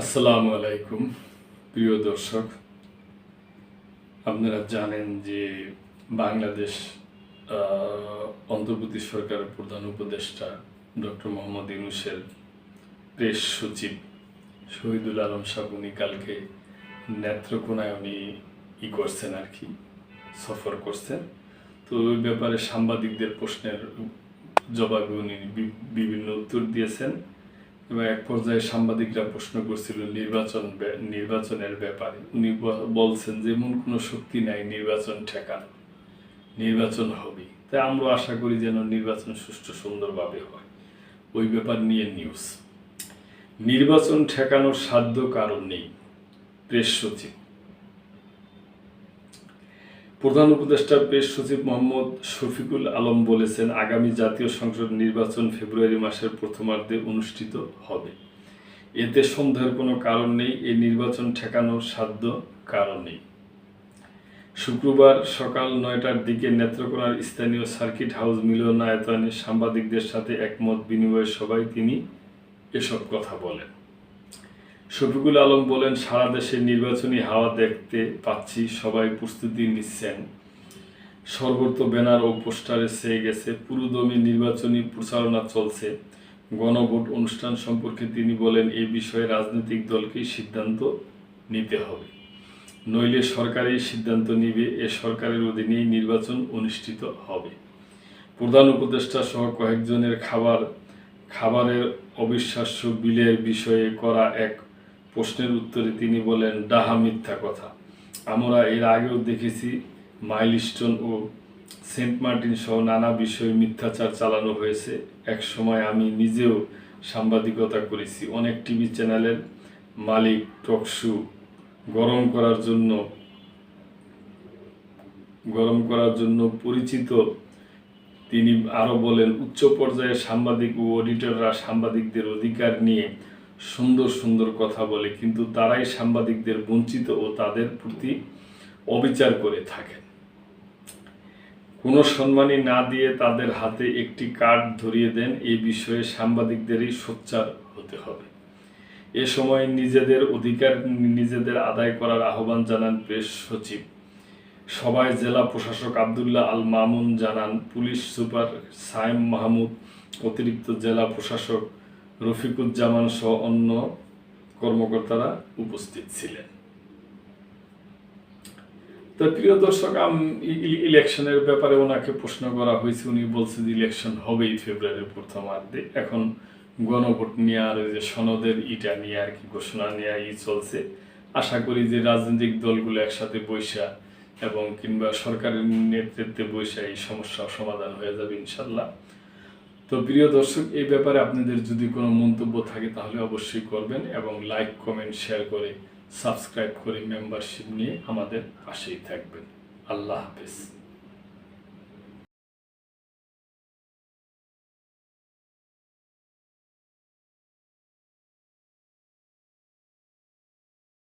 আসসালামু আলাইকুম, প্রিয় দর্শক। আপনারা জানেন যে বাংলাদেশ অন্তর্বর্তী সরকারের প্রধান উপদেষ্টা ডক্টর মোহাম্মদ ইউনুসের প্রেস সচিব শহীদুল আলম সাহ উনি কালকে নেত্রকোনায় উনি ই করছেন আর কি, সফর করছেন। তো ওই ব্যাপারে সাংবাদিকদের প্রশ্নের জবাবে উনি বিভিন্ন উত্তর দিয়েছেন। এবং এক পর্যায়ে সাংবাদিকরা প্রশ্ন করছিল নির্বাচন নির্বাচনের ব্যাপারে। উনি বলছেন যে, এমন কোনো শক্তি নাই নির্বাচন ঠেকানো। নির্বাচন হবে তাই আমরা আশা করি যেন নির্বাচন সুষ্ঠু সুন্দরভাবে হয়। ওই ব্যাপার নিয়ে নিউজ। নির্বাচন ঠেকানোর সাধ্য কারণ নেই। প্রেস সচিব। প্রধান উপদেষ্টা পেশ সচিব মোহাম্মদ শফিকুল আলম বলেছেন, আগামী জাতীয় সংসদ নির্বাচন ফেব্রুয়ারি মাসের প্রথমার্ধে অনুষ্ঠিত হবে। এতে সন্দেহের কোনো কারণ নেই, এই নির্বাচন ঠেকানোর সাধ্য কারণ নেই। শুক্রবার সকাল নয়টার দিকে নেত্রকোনার স্থানীয় সার্কিট হাউস মিলনায়তনে সাংবাদিকদের সাথে একমত বিনিময় সভায় তিনি এসব কথা বলেন। শফিকুল আলম বলেন, সারা দেশে নির্বাচনী হাওয়া দেখতে পাচ্ছি, সবাই প্রস্তুতি নিচ্ছেন। সর্বত্র ব্যানার ও পোস্টারে সেয়ে গেছে, পুরোদমে নির্বাচনী প্রচারণা চলছে। গণভোট অনুষ্ঠান সম্পর্কে তিনি বলেন এই বিষয়ে রাজনৈতিক দলকেই সিদ্ধান্ত নিতে হবে। নইলে সরকারই সিদ্ধান্ত নিবে, এ সরকারের অধীনেই নির্বাচন অনুষ্ঠিত হবে। প্রধান উপদেষ্টা সহ কয়েকজনের খাবার, খাবারের অবিশ্বাস্য বিলের বিষয়ে করা এক প্রশ্নের উত্তরে তিনি বলেন, ডাহা মিথ্যা কথা। আমরা এর আগেও দেখেছি মাইলস্টোন ও সেন্ট মার্টিন সহ নানা বিষয়ে মিথ্যাচার চালানো হয়েছে। এক সময় আমি নিজেও সাংবাদিকতা করেছি। অনেক টিভি চ্যানেলের মালিক টকশু গরম করার জন্য, গরম করার জন্য পরিচিত। তিনি আরও বলেন, উচ্চ পর্যায়ের সাংবাদিক ও অডিটররা সাংবাদিকদের অধিকার নিয়ে সুন্দর সুন্দর কথা বলে, কিন্তু তারাই সাংবাদিকদের বঞ্চিত ও তাদের প্রতি অবিচার করে থাকেন। কোনো সম্মানই না দিয়ে তাদের হাতে একটি কার্ড ধরিয়ে দেন এই বিষয়ে সাংবাদিকদেরই সোচ্চার হতে হবে। এ সময় নিজেদের অধিকার নিজেদের আদায় করার আহ্বান জানান প্রেস সচিব। সবাই জেলা প্রশাসক আবদুল্লাহ আল মামুন জানান, পুলিশ সুপার সাইম মাহমুদ অতিরিক্ত জেলা প্রশাসক রফিকুজ্জামান সহ অন্য কর্মকর্তারা উপস্থিত ছিলেন। তো প্রিয় দর্শক ইলেকশনের ব্যাপারে ওনাকে প্রশ্ন করা হয়েছে। উনি বলছে যে ইলেকশন হবেই ফেব্রুয়ারির প্রথমার্ধে। এখন গণভোট নিয়ে আর যে সনদের ইটা নিয়ে আর কি ঘোষণা নিয়ে ই চলছে। আশা করি যে রাজনৈতিক দলগুলো একসাথে বৈশা এবং কিংবা সরকারের নেতৃত্বে বৈশা এই সমস্যা সমাধান হয়ে যাবে ইনশাল্লাহ। তো প্রিয় দর্শক, এই ব্যাপারে আপনাদের যদি কোনো মন্তব্য থাকে তাহলে অবশ্যই করবেন এবং লাইক কমেন্ট শেয়ার করে সাবস্ক্রাইব করে মেম্বারশিপ নিয়ে আমাদের পাশেই থাকবেন। আল্লাহ হাফেজ।